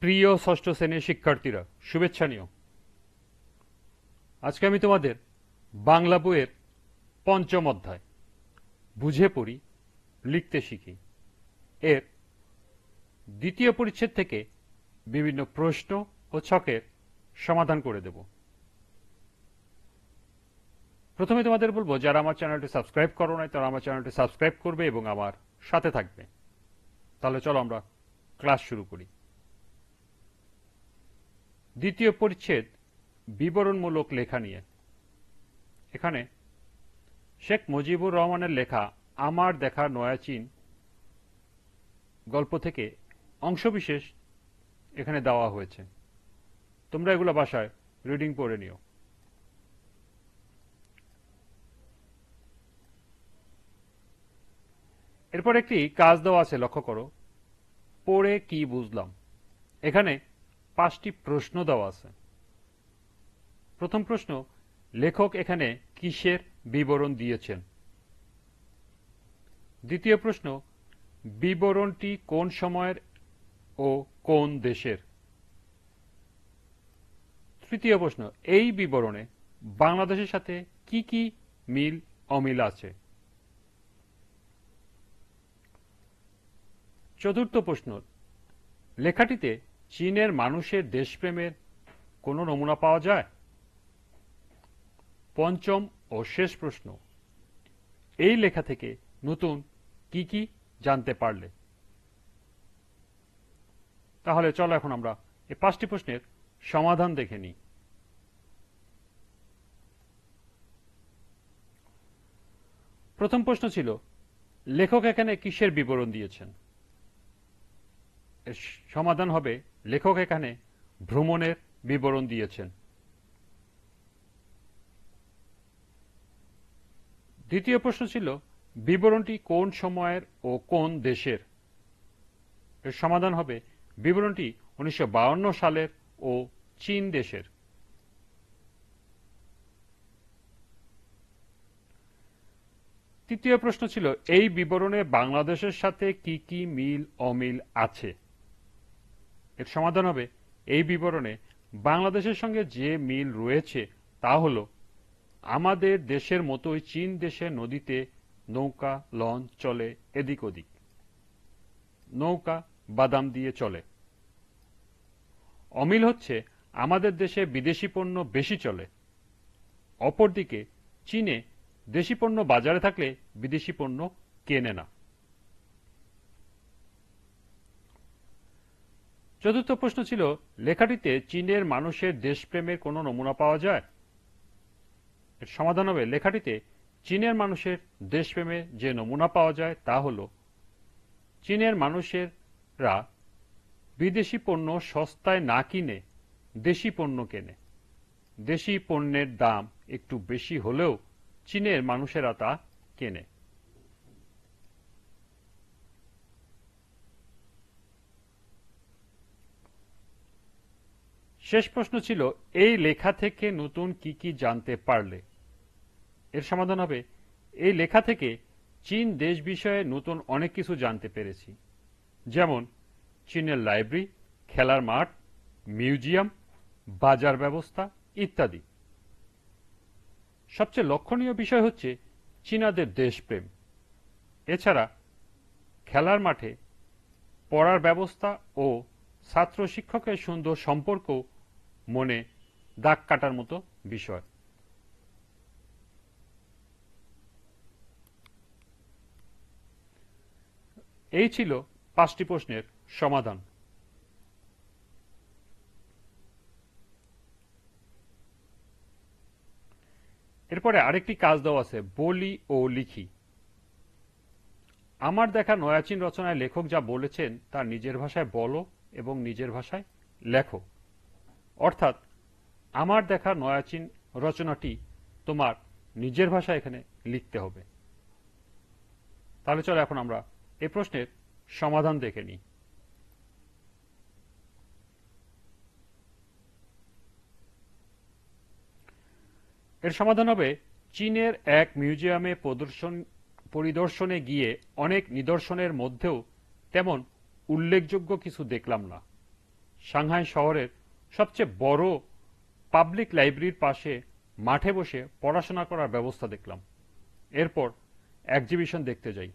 প্রিয় ষষ্ঠ শ্রেণির শিক্ষার্থীরা, শুভেচ্ছা নিও। আজকে আমি তোমাদের বাংলা বইয়ের পঞ্চম অধ্যায়, বুঝে পড়ি, লিখতে শিখি। এর দ্বিতীয় পরিচ্ছেদ থেকে বিভিন্ন প্রশ্ন ও ছকের সমাধান করে দেব। প্রথমে তোমাদের বলব, যারা আমার চ্যানেলটি সাবস্ক্রাইব করো নাই, তারা আমার চ্যানেলটি সাবস্ক্রাইব করবে এবং আমার সাথে থাকবে। তাহলে চলো আমরা ক্লাস শুরু করি। দ্বিতীয় পরিচ্ছেদ, বিবরণমূলক লেখা নিয়ে। এখানে, শেখ মুজিবুর রহমানের লেখা আমার দেখা নয়াচীন গল্প থেকে অংশবিশেষ এখানে দেওয়া হয়েছে। তোমরা এগুলো বাসায় রিডিং পড়ে নিও। এরপর একটি কাজ দেওয়া আছে, লক্ষ্য করো। পড়ে কি বুঝলাম? এখানে পাঁচটি প্রশ্ন দেওয়া আছে। প্রথম প্রশ্ন, লেখক এখানে কিসের বিবরণ দিয়েছেন? দ্বিতীয় প্রশ্ন, বিবরণটি কোন সময়ের ও কোন দেশের? তৃতীয় প্রশ্ন, এই বিবরণে বাংলাদেশের সাথে কি কি মিল অমিল আছে? চতুর্থ প্রশ্ন, লেখাটিতে চীনের মানুষের দেশপ্রেমের কোনো নমুনা পাওয়া যায়? পঞ্চম ও শেষ প্রশ্ন। এই লেখা থেকে নতুন কি কি জানতে পারলে? তাহলে চলো এখন আমরা এই পাঁচটি প্রশ্নের সমাধান দেখে নিই। প্রথম প্রশ্ন ছিল, লেখক এখানে কিসের বিবরণ দিয়েছেন? সমাধান হবে লেখক এখানে ভ্রমণের বিবরণ দিয়েছেন। দ্বিতীয় প্রশ্ন ছিল, বিবরণটি কোন সময়ের ও কোন দেশের? এর সমাধান হবে বিবরণটি উনিশশো সালের ও চীন দেশের। তৃতীয় প্রশ্ন ছিল, এই বিবরণে বাংলাদেশের সাথে কি কি মিল অমিল আছে? এর সমাধান হবে। এই বিবরণে বাংলাদেশের সঙ্গে যে মিল রয়েছে তা হল, আমাদের দেশের মতোই চীন দেশের নদীতে নৌকা, লঞ্চ চলে এদিক ওদিক। নৌকা বাদাম দিয়ে চলে। অমিল হচ্ছে আমাদের দেশে বিদেশি পণ্য বেশি চলে। অপরদিকে চীনে দেশি পণ্য বাজারে থাকলে বিদেশি পণ্য কেনে না। চতুর্থ প্রশ্ন ছিল, লেখাটিতে চীনের মানুষের দেশপ্রেমের কোনো নমুনা পাওয়া যায়? এর সমাধান হবে, লেখাটিতে চীনের মানুষের দেশপ্রেমের যে নমুনা পাওয়া যায় তা হল, চীনের মানুষেরা বিদেশি পণ্য সস্তায় না কিনে দেশি পণ্য কেনে। দেশি পণ্যের দাম একটু বেশি হলেও চীনের মানুষেরা তা কেনে। শেষ প্রশ্ন ছিল, এই লেখা থেকে নতুন কি কি জানতে পারলে? এর সমাধান হবে, এই লেখা থেকে চীন দেশ বিষয়ে নতুন অনেক কিছু জানতে পেরেছি। যেমন, চীনের লাইব্রেরি, খেলার মাঠ, মিউজিয়াম, বাজার ব্যবস্থা ইত্যাদি। সবচেয়ে লক্ষণীয় বিষয় হচ্ছে চীনাদের দেশপ্রেম। এছাড়া, খেলার মাঠে পড়ার ব্যবস্থা ও ছাত্র শিক্ষকের সুন্দর সম্পর্ক মনে দাগ কাটার মতো বিষয়। এই ছিল পাঁচটি প্রশ্নের সমাধান। এরপরে আরেকটি কাজ দেওয়া আছে, বলি ও লিখি। আমার দেখা নয়াচীন রচনায় লেখক যা বলেছেন তা নিজের ভাষায় বলো এবং নিজের ভাষায় লেখো। অর্থাৎ আমার দেখা নয়াচীন রচনাটি তোমার নিজের ভাষায় এখানে লিখতে হবে। তাহলে চলো এখন আমরা এই প্রশ্নের সমাধান দেখে নিই। এর সমাধান হবে, চীনের এক মিউজিয়ামে প্রদর্শন, পরিদর্শনে গিয়ে অনেক নিদর্শনের মধ্যেও তেমন উল্লেখযোগ্য কিছু দেখলাম না। সাংহাই শহরের সবচেয়ে বড় পাবলিক লাইব্রেরির পাশে মাঠে বসে পড়াশোনা করার ব্যবস্থা দেখলাম। এরপর এক্সিবিশন দেখতে যাই।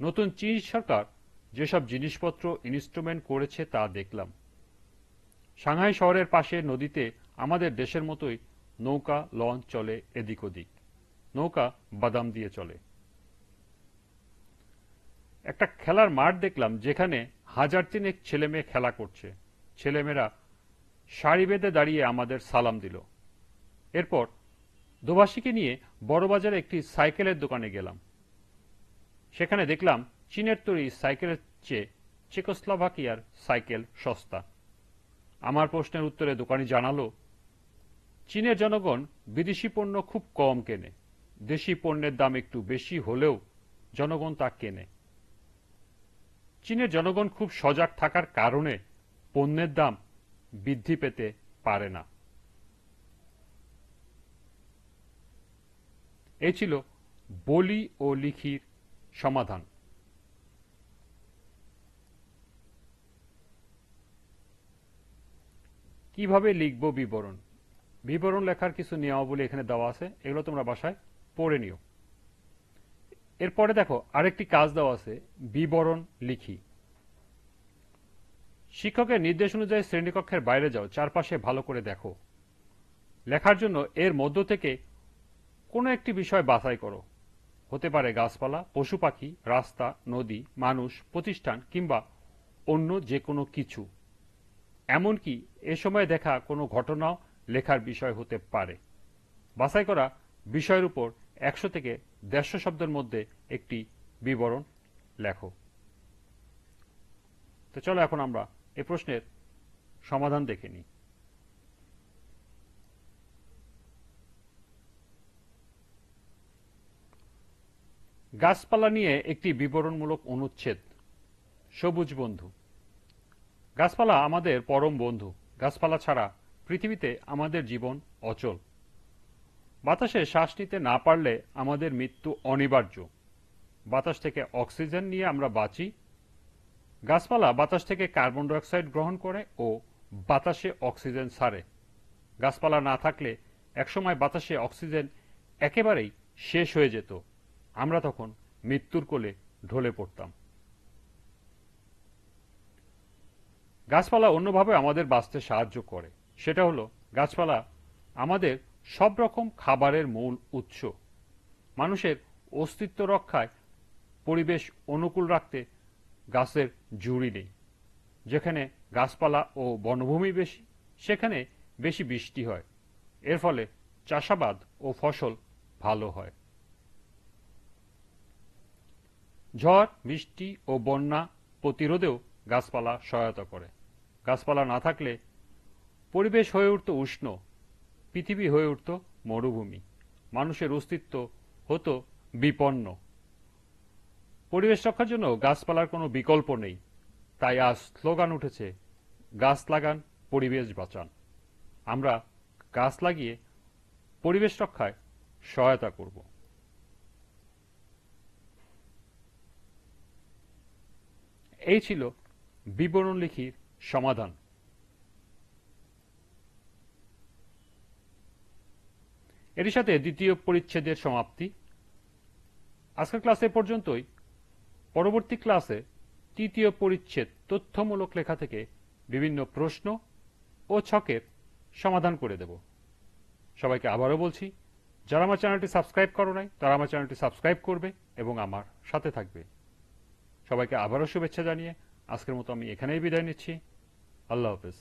নতুন চীন সরকার যেসব জিনিসপত্র ইনস্ট্রুমেন্ট করেছে তা দেখলাম। সাংহাই শহরের পাশে নদীতে আমাদের দেশের মতোই নৌকা, লঞ্চ চলে এদিক ওদিক। নৌকা বাদাম দিয়ে চলে। একটা খেলার মাঠ দেখলাম যেখানে হাজার তিনেক ছেলে মেয়ে খেলা করছে। ছেলেমেয়েরা সারি বেঁধে দাঁড়িয়ে আমাদের সালাম দিল। এরপর দোভাষীকে নিয়ে বড়বাজারে একটি সাইকেলের দোকানে গেলাম। সেখানে দেখলাম চীনের তৈরি সাইকেলের চেয়ে চেকোস্লোভাকিয়ার সাইকেল সস্তা। আমার প্রশ্নের উত্তরে দোকানি জানালো, চীনের জনগণ বিদেশি পণ্য খুব কম কেনে। দেশি পণ্যের দাম একটু বেশি হলেও জনগণ তা কেনে। চীনের জনগণ খুব সজাগ থাকার কারণে পণ্যের দাম বৃদ্ধি পেতে পারে না। এই ছিল বলি ও লিখির সমাধান। কীভাবে লিখব বিবরণ? বিবরণ লেখার কিছু নিয়মাবলী এখানে দেওয়া আছে, এগুলো তোমরা বাসায় পড়ে নিও। এরপরে দেখো, আরেকটি কাজ দেওয়া আছে, বিবরণ লিখি। শিক্ষকের নির্দেশ অনুযায়ী শ্রেণীকক্ষের বাইরে যাও, চারপাশে ভালো করে দেখো। লেখার জন্য এর মধ্য থেকে কোনো একটি বিষয় বাছাই করো। হতে পারে গাছপালা, পশু পাখি, রাস্তা, নদী, মানুষ, প্রতিষ্ঠান কিংবা অন্য যে কোনো কিছু। এমনকি এ সময় দেখা কোনো ঘটনাও লেখার বিষয় হতে পারে। বাছাই করা বিষয়ের উপর একশো থেকে দেড়শো শব্দের মধ্যে একটি বিবরণ লেখো। তো চলো এখন আমরা এই প্রশ্নের সমাধান দেখে নিই। গাছপালা নিয়ে একটি বিবরণমূলক অনুচ্ছেদ, সবুজ বন্ধু। গাছপালা আমাদের পরম বন্ধু। গাছপালা ছাড়া পৃথিবীতে আমাদের জীবন অচল। বাতাসে শ্বাস নিতে না পারলে আমাদের মৃত্যু অনিবার্য। বাতাস থেকে অক্সিজেন নিয়ে আমরা বাঁচি গাছপালা বাতাস থেকে কার্বন ডাইঅক্সাইড গ্রহণ করে ও বাতাসে অক্সিজেন ছাড়ে গাছপালা না থাকলে একসময় বাতাসে অক্সিজেন একেবারেই শেষ হয়ে যেত। আমরা তখন মৃত্যুর কোলে ঢলে পড়তাম। গাছপালা অন্যভাবে আমাদের বাঁচতে সাহায্য করে। সেটা হলো, গাছপালা আমাদের সব রকম খাবারের মূল উৎস। মানুষের অস্তিত্ব রক্ষায় পরিবেশ অনুকূল রাখতে গাছের জুড়ি নেই। যেখানে গাছপালা ও বনভূমি বেশি, সেখানে বেশি বৃষ্টি হয়। এর ফলে চাষাবাদ ও ফসল ভালো হয়। ঝড়, বৃষ্টি ও বন্যা প্রতিরোধেও গাছপালা সহায়তা করে। গাছপালা না থাকলে পরিবেশ হয়ে উঠত উষ্ণ, পৃথিবী হয়ে উঠত মরুভূমি। মানুষের অস্তিত্ব হতো বিপন্ন। পরিবেশ রক্ষার জন্য গাছপালার কোনো বিকল্প নেই। তাই আজ স্লোগান উঠেছে, গাছ লাগান, পরিবেশ বাঁচান। আমরা গাছ লাগিয়ে পরিবেশ রক্ষায় সহায়তা করব। এই ছিল বিবরণ লিখির সমাধান। এর সাথে দ্বিতীয় পরিচ্ছেদের সমাপ্তি। আজকের ক্লাসে পর্যন্তই। পরবর্তী ক্লাসে তৃতীয় পরিচ্ছেদ তথ্যমূলক লেখা থেকে বিভিন্ন প্রশ্ন ও ছকের সমাধান করে দেব। সবাইকে আবারও বলছি, যারা আমার চ্যানেলটি সাবস্ক্রাইব করো নাই, তারা আমার চ্যানেলটি সাবস্ক্রাইব করবে এবং আমার সাথে থাকবে। সবাইকে আবারও শুভেচ্ছা জানিয়ে আজকের মতো আমি এখানেই বিদায় নিচ্ছি। আল্লাহ হাফেজ।